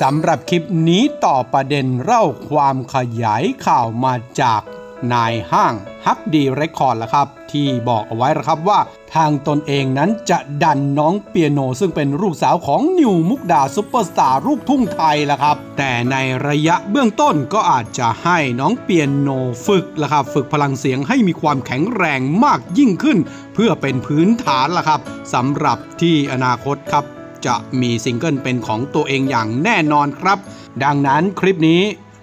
สำหรับคลิปนี้ต่อประเด็นเล่าความขยายข่าวมาจากนายห้างฮักดีเรคคอร์ดละครับ ที่บอกเอาไว้ละครับว่า ทางตนเองนั้นจะดันน้องเปียโน ซึ่งเป็นลูกสาวของนิวมุกดาซุปเปอร์สตาร์ลูกทุ่งไทยละครับ แต่ในระยะเบื้องต้นก็อาจจะให้น้องเปียโนฝึกละครับ ฝึกพลังเสียงให้มีความแข็งแรงมากยิ่งขึ้น เพื่อเป็นพื้นฐานละครับสำหรับที่อนาคตครับ จะมีซิงเกิลเป็นของตัวเองอย่างแน่นอนครับ ดังนั้นคลิปนี้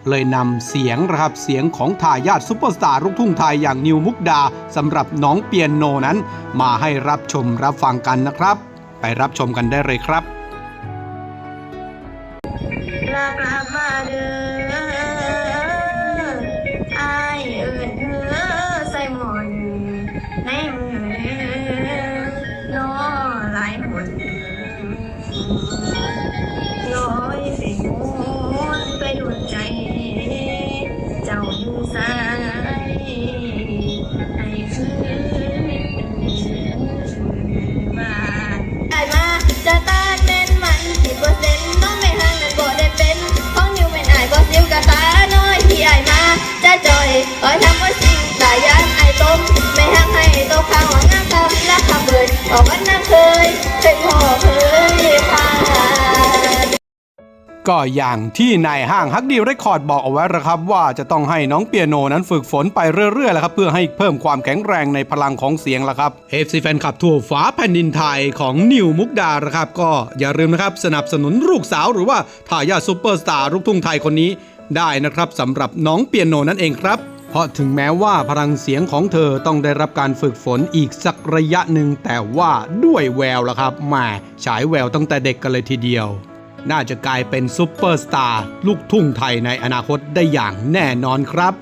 เลยนำเสียงนะครับเสียงของทายาทซุปเปอร์สตาร์ลูกทุ่งไทยอย่างนิวมุกดาสำหรับน้องเปียโนนั้น มาให้รับชมรับฟังกันนะครับ ไปรับชมกันได้เลยครับลากลับมาเด้ออเอิ้นเธอใส่หมอนในมือรอหลายหน ลอยไปหมุนไปดวงใจ เจ้าอยู่สายให้คืนบ้าได้มาจะตาเป็นมันที่เปอร์เซ็นต์น้องไม่ห่างนั้นบ่ได้เป็นของนิวเป็นอายบ่ซิวกะตาน้อยที่อายมาจะจอยคอยทำว่าสิ่งตายานไอต้มไม่ห่างให้ตกข้างว่างามคำและคำเบิดบอกว่าน่าเคยเคยพ่อเคย ก็อย่างที่นายห้างฮักดีเรคคอร์ดบอกเอาไว้ละครับ ว่าจะต้องให้น้องเปียโนนั้นฝึกฝนไปเรื่อยๆแหละครับ เพื่อให้เพิ่มความแข็งแรงในพลังของเสียงละครับเอฟซีแฟนคลับทั่วฟ้าแผ่นดินไทยของนิวมุกดาละครับ ก็อย่าลืมนะครับสนับสนุนลูกสาวหรือว่าทายาทซูเปอร์สตาร์ลูกทุ่งไทยคนนี้ได้นะครับสำหรับน้องเปียโนนั่นเองครับเพราะถึงแม้ว่าพลังเสียงของเธอต้องได้รับการฝึกฝนอีกสักระยะหนึ่งแต่ว่าด้วยแววละครับแมาฉายแววตั้งแต่เด็กกันเลยทีเดียว น่าจะกลายเป็นซุปเปอร์สตาร์ลูกทุ่งไทยในอนาคตได้อย่างแน่นอนครับ